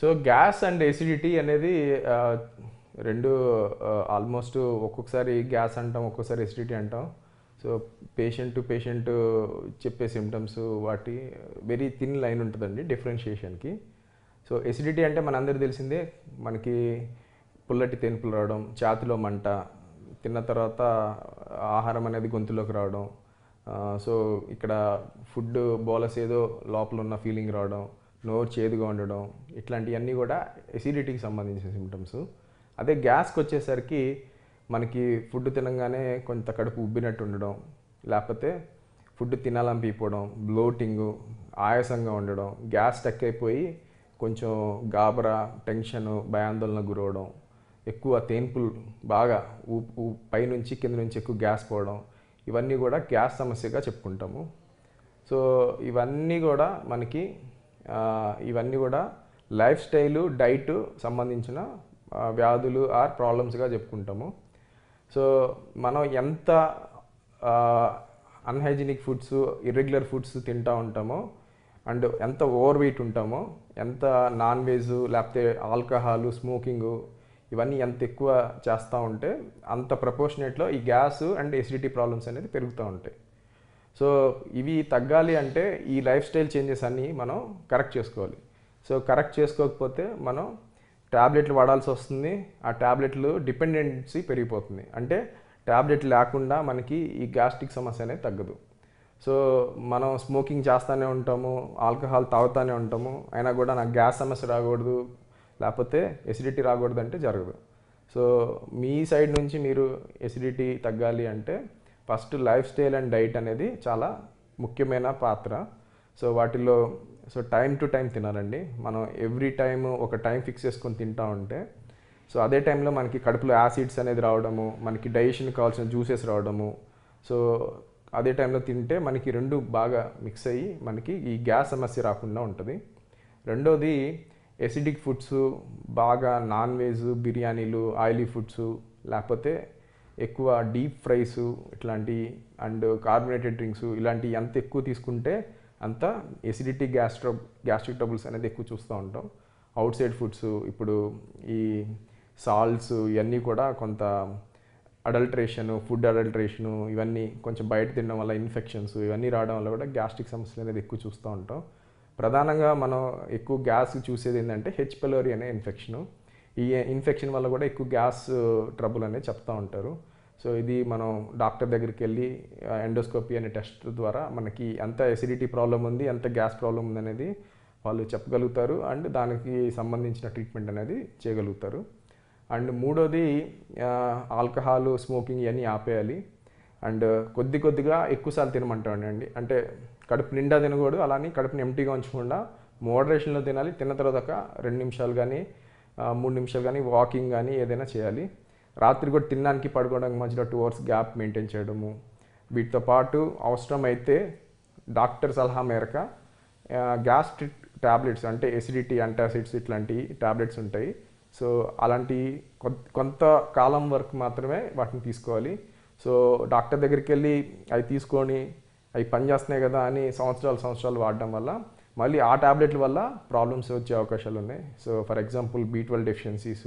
So gas and acidity అనేది రెండు almost ఒక్కొక్కసారి గ్యాస్ అంటాం ఒక్కొక్కసారి ఎసిడిటీ అంటాం. సో పేషెంట్ టు పేషెంట్ చెప్పే సిమ్టమ్స్ వాటి వెరీ థిన్ లైన్ ఉంటుందండి డిఫరెన్షియేషన్కి సో ఎసిడిటీ అంటే మనందరూ తెలిసిందే మనకి పుల్లటి తెనుపులు రావడం ఛాతిలో మంట తిన్న తర్వాత ఆహారం అనేది గొంతులోకి రావడం సో ఇక్కడ ఫుడ్ బోలస్ ఏదో లోపల ఉన్న ఫీలింగ్ రావడం నోరు చేదుగా ఉండడం ఇట్లాంటివన్నీ కూడా ఎసిడిటీకి సంబంధించిన సిమ్టమ్స్ అదే గ్యాస్కి వచ్చేసరికి మనకి ఫుడ్ తినగానే కొంత కడుపు ఉబ్బినట్టు ఉండడం లేకపోతే ఫుడ్ తినాలనిపిపోవడం బ్లోటింగ్ ఆయాసంగా ఉండడం గ్యాస్ స్టక్ అయిపోయి కొంచెం గాబరా టెన్షన్ భయాందోళన గురవడం ఎక్కువ తేన్పులు బాగా ఊ పైనుంచి కింద నుంచి ఎక్కువ గ్యాస్ పోవడం ఇవన్నీ కూడా గ్యాస్ సమస్యగా చెప్పుకుంటాము. సో ఇవన్నీ కూడా మనకి ఇవన్నీ కూడా లైఫ్ స్టైలు డైట్ సంబంధించిన వ్యాధులు ఆర్ ప్రాబ్లమ్స్గా చెప్పుకుంటాము. సో మనం ఎంత అన్హైజీనిక్ ఫుడ్స్ ఇర్రెగ్యులర్ ఫుడ్స్ తింటూ ఉంటామో అండ్ ఎంత ఓవర్ వెయిట్ ఉంటామో ఎంత నాన్ వెజ్ లేకపోతే ఆల్కహాలు స్మోకింగ్ ఇవన్నీ ఎంత ఎక్కువ చేస్తూ ఉంటే అంత ప్రపోర్షనేట్లో ఈ గ్యాస్ అండ్ ఎసిడిటీ ప్రాబ్లమ్స్ అనేది పెరుగుతూ ఉంటాయి. సో ఇవి తగ్గాలి అంటే ఈ లైఫ్ స్టైల్ చేంజెస్ అన్నీ మనం కరెక్ట్ చేసుకోవాలి. సో కరెక్ట్ చేసుకోకపోతే మనం ట్యాబ్లెట్లు వాడాల్సి వస్తుంది. ఆ ట్యాబ్లెట్లు డిపెండెన్సీ పెరిగిపోతుంది. అంటే ట్యాబ్లెట్ లేకుండా మనకి ఈ గ్యాస్ట్రిక్ సమస్య అనేది తగ్గదు. సో మనం స్మోకింగ్ చేస్తూనే ఉంటాము ఆల్కహాల్ తాగుతూనే ఉంటాము అయినా కూడా నాకు గ్యాస్ సమస్య రాకూడదు లేకపోతే ఎసిడిటీ రాకూడదు అంటే జరగదు. సో మీ సైడ్ నుంచి మీరు ఎసిడిటీ తగ్గాలి అంటే first lifestyle and diet అనేది చాలా ముఖ్యమైన పాత్ర. సో వాటిలో సో టైం టు టైం తినాలండి. మనం ఎవ్రీ టైం ఒక టైం ఫిక్స్ చేసుకొని తింటా ఉంటే సో అదే టైంలో మనకి కడుపులో యాసిడ్స్ అనేది రావడము మనకి డైజెషన్ కావాల్సిన జ్యూసెస్ రావడము సో అదే టైంలో తింటే మనకి రెండు బాగా మిక్స్ అయ్యి మనకి ఈ గ్యాస్ సమస్య రాకుండా ఉంటుంది. రెండోది ఎసిడిక్ ఫుడ్స్ బాగా నాన్ వెజ్ బిర్యానీలు ఆయిలీ ఫుడ్స్ లేకపోతే ఎక్కువ డీప్ ఫ్రైస్ ఇట్లాంటి అండ్ కార్బోనేటెడ్ డ్రింక్స్ ఇలాంటివి ఎంత ఎక్కువ తీసుకుంటే అంత ఎసిడిటీ గ్యాస్ట్రో గ్యాస్ట్రిక్ ట్రబుల్స్ అనేది ఎక్కువ చూస్తూ ఉంటాం. అవుట్ సైడ్ ఫుడ్స్ ఇప్పుడు ఈ సాల్ట్స్ ఇవన్నీ కూడా కొంత అడల్ట్రేషను ఫుడ్ అడల్ట్రేషను ఇవన్నీ కొంచెం బయట తినడం వల్ల ఇన్ఫెక్షన్స్ ఇవన్నీ రావడం వల్ల కూడా గ్యాస్ట్రిక్ సమస్యలు అనేది ఎక్కువ చూస్తూ ఉంటాం. ప్రధానంగా మనం ఎక్కువ గ్యాస్ చూసేది ఏంటంటే హెచ్ పెలోరీ అనే ఇన్ఫెక్షన్ ఈ ఇన్ఫెక్షన్ వల్ల కూడా ఎక్కువ గ్యాస్ uh, ట్రబుల్ అనేది చెప్తూ ఉంటారు. సో ఇది మనం డాక్టర్ దగ్గరికి వెళ్ళి uh, ఎండోస్కోపీ అనే టెస్ట్ ద్వారా మనకి ఎంత ఎసిడిటీ ప్రాబ్లం ఉంది ఎంత గ్యాస్ ప్రాబ్లం ఉంది అనేది వాళ్ళు చెప్పగలుగుతారు. అండ్ దానికి సంబంధించిన ట్రీట్మెంట్ అనేది చేయగలుగుతారు. అండ్ మూడోది uh, ఆల్కహాల్ స్మోకింగ్ ఇవన్నీ ఆపేయాలి. అండ్ కొద్ది కొద్దిగా ఎక్కువసార్లు తినమంటామండి. అంటే కడుపు నిండా తినకూడదు అలానే కడుపుని ఎంటీగా ఉంచకుండా మోడరేషన్లో తినాలి. తిన్న తర్వాత ఒక రెండు నిమిషాలు కానీ మూడు నిమిషాలు కానీ వాకింగ్ కానీ ఏదైనా చేయాలి. రాత్రి కూడా తినడానికి పడుకోవడానికి మధ్యలో టూ అవర్స్ గ్యాప్ మెయింటైన్ చేయడము. వీటితో పాటు అవసరమైతే డాక్టర్ సలహా మేరక గ్యాస్ట్రిక్ ట్యాబ్లెట్స్ అంటే ఎసిడిటీ అంటాసిడ్స్ ఇట్లాంటి ట్యాబ్లెట్స్ ఉంటాయి. సో అలాంటి కొ- కొంత కాలం వరకు మాత్రమే వాటిని తీసుకోవాలి. సో డాక్టర్ దగ్గరికి వెళ్ళి అవి తీసుకొని అవి పనిచేస్తున్నాయి కదా అని సంవత్సరాలు సంవత్సరాలు వాడడం వల్ల మళ్ళీ ఆ ట్యాబ్లెట్ల వల్ల ప్రాబ్లమ్స్ వచ్చే అవకాశాలు ఉన్నాయి. So for example B twelve deficiencies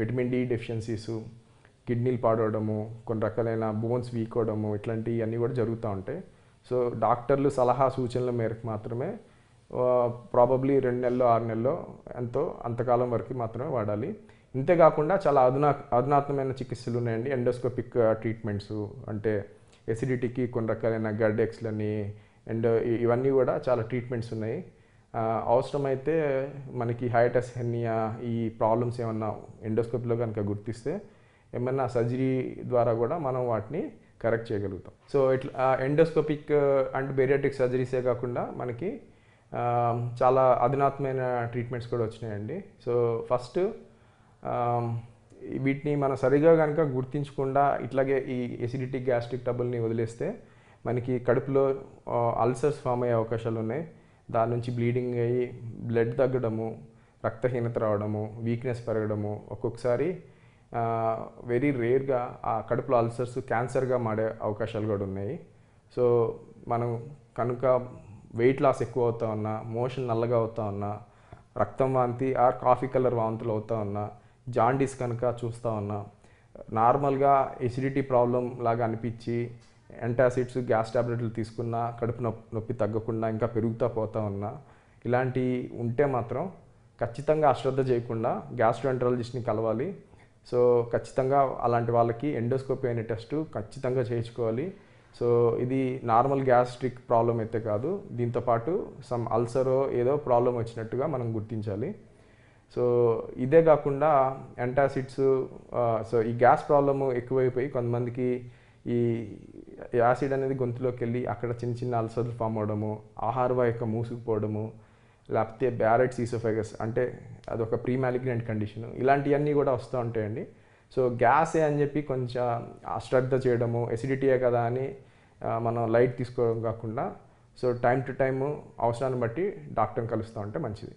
vitamin D deficiencies కిడ్నీలు పాడవడము కొన్ని రకాలైన బోన్స్ వీక్ అవడము ఇట్లాంటివి అన్నీ కూడా జరుగుతూ ఉంటాయి. సో డాక్టర్లు సలహా సూచనల మేరకు మాత్రమే ప్రాబబ్లీ రెండు నెలలు ఆరు నెలలో ఎంతో అంతకాలం వరకు మాత్రమే వాడాలి. ఇంతేకాకుండా చాలా అధునా అధునాతనమైన చికిత్సలు ఉన్నాయండి. ఎండోస్కోపిక్ ట్రీట్మెంట్స్ అంటే ఎసిడిటీకి కొన్ని రకాలైన గడ్డెక్స్లని అండ్ ఇవన్నీ కూడా చాలా ట్రీట్మెంట్స్ ఉన్నాయి. అవసరమైతే మనకి హైటస్ హెర్నియా ఈ ప్రాబ్లమ్స్ ఏమన్నా ఎండోస్కోపీలో కనుక గుర్తిస్తే ఏమన్నా సర్జరీ ద్వారా కూడా మనం వాటిని కరెక్ట్ చేయగలుగుతాం. సో ఇట్లా ఎండోస్కోపిక్ అండ్ బేరియాటిక్ సర్జరీసే కాకుండా మనకి చాలా అధునాతమైన ట్రీట్మెంట్స్ కూడా వచ్చినాయండి. సో ఫస్ట్ వీటిని మనం సరిగా కనుక గుర్తించకుండా ఇట్లాగే ఈ ఎసిడిటీ గ్యాస్ట్రిక్ ట్రబుల్ని వదిలేస్తే మనకి కడుపులో అల్సర్స్ ఫామ్ అయ్యే అవకాశాలు ఉన్నాయి. దాని నుంచి బ్లీడింగ్ అయ్యి బ్లడ్ తగ్గడము రక్తహీనత రావడము వీక్నెస్ పెరగడము ఒక్కొక్కసారి వెరీ రేర్గా ఆ కడుపులో అల్సర్స్ క్యాన్సర్గా మాడే అవకాశాలు కూడా ఉన్నాయి. సో మనం కనుక వెయిట్ లాస్ ఎక్కువ అవుతా ఉన్నా మోషన్ నల్లగా అవుతా ఉన్నా రక్తం వాంతి ఆర్ కాఫీ కలర్ వాంతులు అవుతా ఉన్నా జాండీస్ కనుక చూస్తూ ఉన్నా నార్మల్గా ఎసిడిటీ ప్రాబ్లం లాగా అనిపించి యాంటాసిడ్స్ గ్యాస్ ట్యాబ్లెట్లు తీసుకున్నా కడుపు నొప్పి నొప్పి తగ్గకుండా ఇంకా పెరుగుతూ పోతూ ఉన్నా ఇలాంటి ఉంటే మాత్రం ఖచ్చితంగా అశ్రద్ధ చేయకుండా గ్యాస్ట్రోఎంట్రాలజిస్ట్ని కలవాలి. సో ఖచ్చితంగా అలాంటి వాళ్ళకి ఎండోస్కోపీ అనే టెస్ట్ ఖచ్చితంగా చేయించుకోవాలి. సో ఇది నార్మల్ గ్యాస్ట్రిక్ ప్రాబ్లం అయితే కాదు దీంతో పాటు సమ్ అల్సరో ఏదో ప్రాబ్లం వచ్చినట్టుగా మనం గుర్తించాలి. సో ఇదే కాకుండా యాంటాసిడ్స్ సో ఈ గ్యాస్ ప్రాబ్లము ఎక్కువైపోయి కొంతమందికి ఈ యాసిడ్ అనేది గొంతులోకి వెళ్ళి అక్కడ చిన్న చిన్న అల్సర్లు ఫామ్ అవడము ఆహార యొక్క మూసుకుపోవడము లేకపోతే బ్యారెట్ ఈసోఫెగస్ అంటే అదొక ప్రీ మ్యాలిగ్నెంట్ కండిషన్ ఇలాంటివన్నీ కూడా వస్తూ ఉంటాయండి. సో గ్యాసే అని చెప్పి కొంచెం అశ్రద్ధ చేయడము ఎసిడిటీయే కదా అని మనం లైట్ తీసుకోవడం కాకుండా సో టైం టు టైము అవసరాన్ని బట్టి డాక్టర్ని కలుస్తూ ఉంటే మంచిది.